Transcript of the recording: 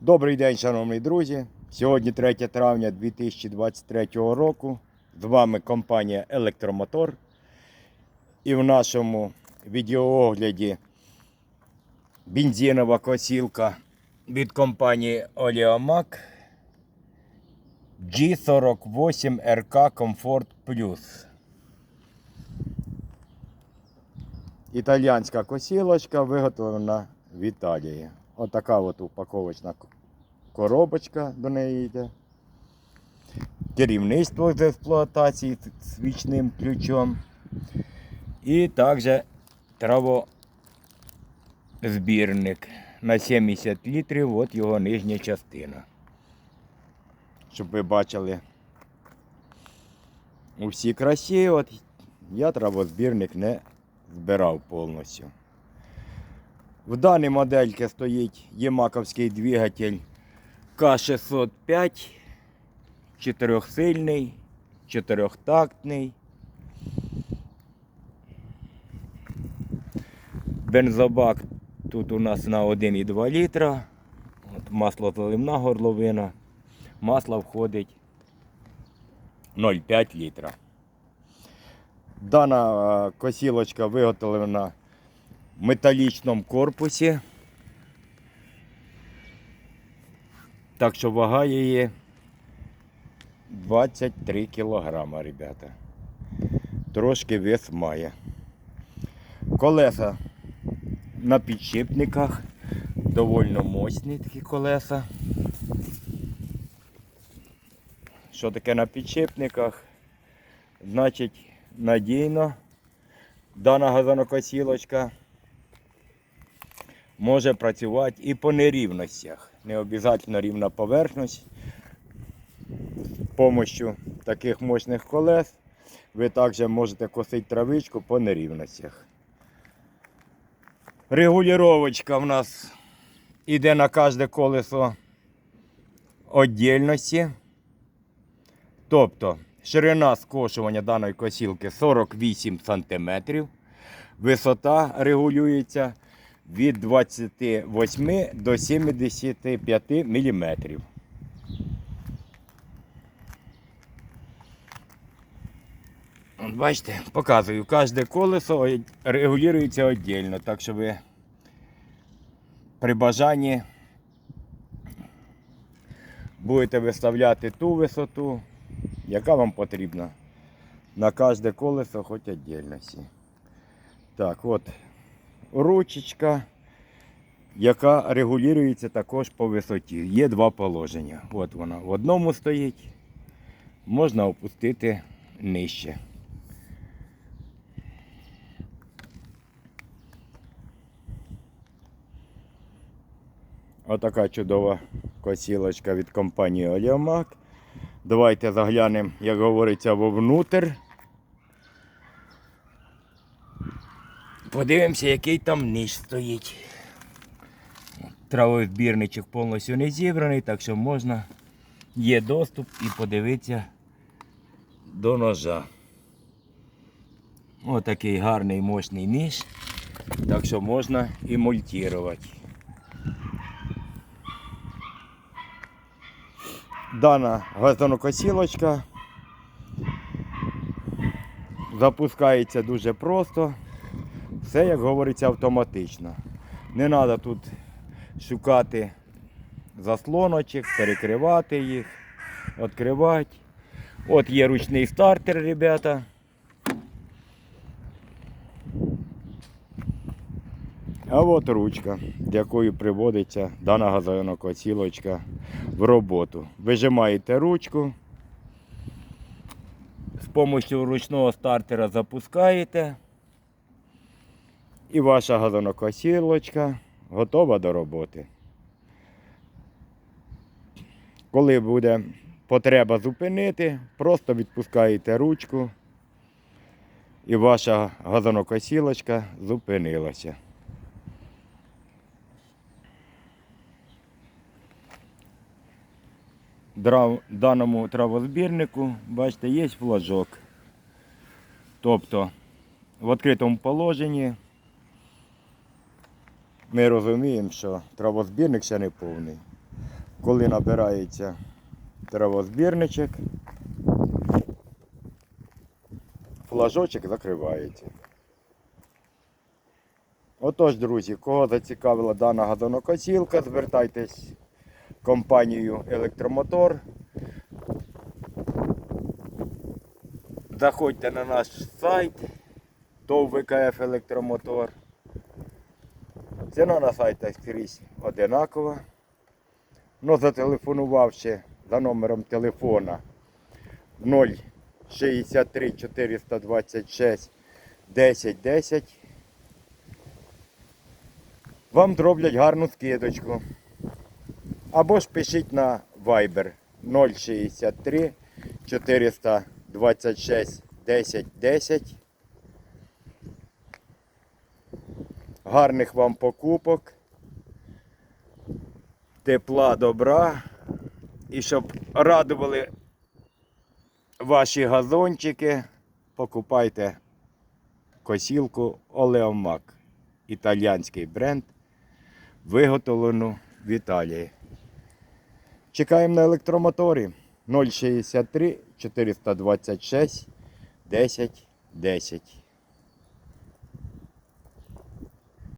Добрий день, шановні друзі. Сьогодні 3 травня 2023 року. З вами компанія Електромотор. І в нашому відеоогляді бензинова косілка від компанії Oleomac G48RK Comfort Plus. Італіянська косілочка виготовлена в Італії. Отака от упаковочна коробочка до неї йде. Керівництво з експлуатації свічним ключом. І також травозбірник на 70 літрів, от його нижня частина. Щоб ви бачили у всій красі, от я травозбірник не збирав повністю. В даній модельці стоїть ємаковський двигатель К605, чотирьохсильний, чотирьохтактний. Бензобак тут у нас на 1,2 літра. От масло заливна горловина. Масло входить 0,5 літра. Дана е, косілочка виготовлена металічному корпусі. Так що вага її 23 кілограма, ребята. Трошки вес має. Колеса на підшипниках. Довольно мощні такі колеса. Що таке на підшипниках? Значить, надійно дана газонокосілочка може працювати і по нерівностях. Не обов'язково рівна поверхність. З допомогою таких мощних колес ви також можете косити травичку по нерівностях. Регулювачка в нас йде на кожне колесо віддільності. Тобто ширина скошування даної косілки 48 см. Висота регулюється від 28 до 75 мм. Бачите, показую, кожне колесо регулюється віддільно, так що ви при бажанні будете виставляти ту висоту, яка вам потрібна. На кожне колесо хоч віддільності. Так, от ручечка, яка регулюється також по висоті. Є два положення. От вона в одному стоїть, можна опустити нижче. Отака чудова косілочка від компанії Oleomac. Давайте заглянемо, як говориться, вовнутрь. Подивимося, який там ніж стоїть. Травозбірничок повністю не зібраний, так що можна, є доступ і подивитися до ножа. Отакий гарний мощний ніж. Так що можна і мультувати. Дана газонокосілочка запускається дуже просто. Все, як говориться, автоматично. Не треба тут шукати заслоночок, перекривати їх, відкривати. От є ручний стартер, ребята. А от ручка, якою приводиться дана газонокосілочка в роботу. Вижимаєте ручку. З допомогою ручного стартера запускаєте. І ваша газонокосілочка готова до роботи. Коли буде потреба зупинити, просто відпускаєте ручку і ваша газонокосілочка зупинилася. Даному травозбірнику, бачите, є флажок. Тобто в відкритому положенні ми розуміємо, що травозбірник ще не повний. коли набирається травозбірничок, флажочок закривається. Отож, друзі, кого зацікавила дана газонокосілка, звертайтесь в компанію Електромотор. Заходьте на наш сайт ТОВ ВКФ Електромотор. Ціна на сайтах скрізь одинакова. Но зателефонувавши за номером телефона 063 426 10 10, вам зроблять гарну скидочку. Або ж пишіть на Viber 063 426 10 10. Гарних вам покупок, тепла, добра. І щоб радували ваші газончики, покупайте косілку Олеомак. Італійський бренд, виготовлену в Італії. Чекаємо на електромоторі 063 426 10 10.